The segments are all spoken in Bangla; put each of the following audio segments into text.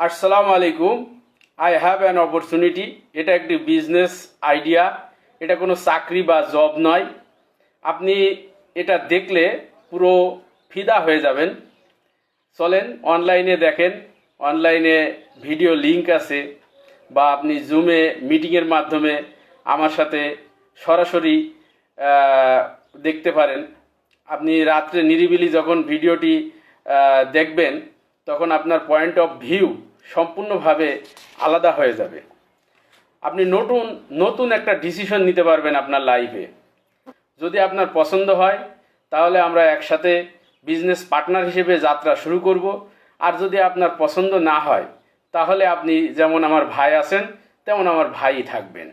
আসসালামু আলাইকুম আই হ্যাভ অ্যান অপরচুনিটি এটা একটি বিজনেস আইডিয়া এটা কোনো চাকরি বা জব নয়। আপনি এটা দেখলে পুরো ফিদা হয়ে যাবেন। চলেন অনলাইনে দেখেন। অনলাইনে ভিডিও লিংক আছে। বা আপনি জুমে মিটিংয়ের মাধ্যমে আমার সাথে সরাসরি দেখতে পারেন। আপনি রাত্রে নিরিবিলি যখন ভিডিওটি দেখবেন তখন আপনার পয়েন্ট অফ ভিউ সম্পূর্ণভাবে আলাদা হয়ে যাবে। আপনি নতুন নতুন একটা ডিসিশন নিতে পারবেন আপনার লাইফে যদি আপনার পছন্দ হয়, তাহলে আমরা একসাথে বিজনেস পার্টনার হিসেবে যাত্রা শুরু করব। আর যদি আপনার পছন্দ না হয়, তাহলে আপনি যেমন আমার ভাই আছেন, তেমন আমার ভাই থাকবেন।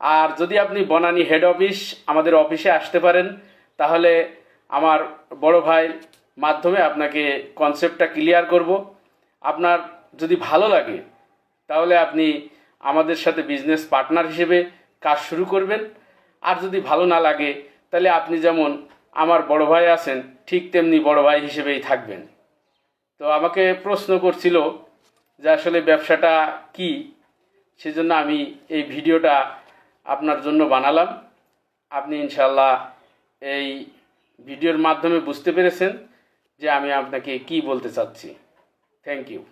আর যদি আপনি বনানী হেড অফিস আমাদের অফিসে আসতে পারেন, তাহলে আমার বড় ভাই মাধ্যমে আপনাকে কনসেপ্টটা ক্লিয়ার করব। আপনার যদি ভালো লাগে, তাহলে আপনি আমাদের সাথে বিজনেস পার্টনার হিসেবে কাজ শুরু করবেন। আর যদি ভালো না লাগে, তাহলে আপনি যেমন আমার বড় ভাই আছেন, ঠিক তেমনি বড় ভাই হিসেবেই থাকবেন। তো আমাকে প্রশ্ন করছিল যে আসলে ব্যবসাটা কি? সেজন্য আমি এই ভিডিওটা আপনার জন্য বানালাম। আপনি ইনশাল্লাহ এই ভিডিওর মাধ্যমে বুঝতে পেরেছেন। যে আমি আপনাকে কি বলতে চাচ্ছি? Thank you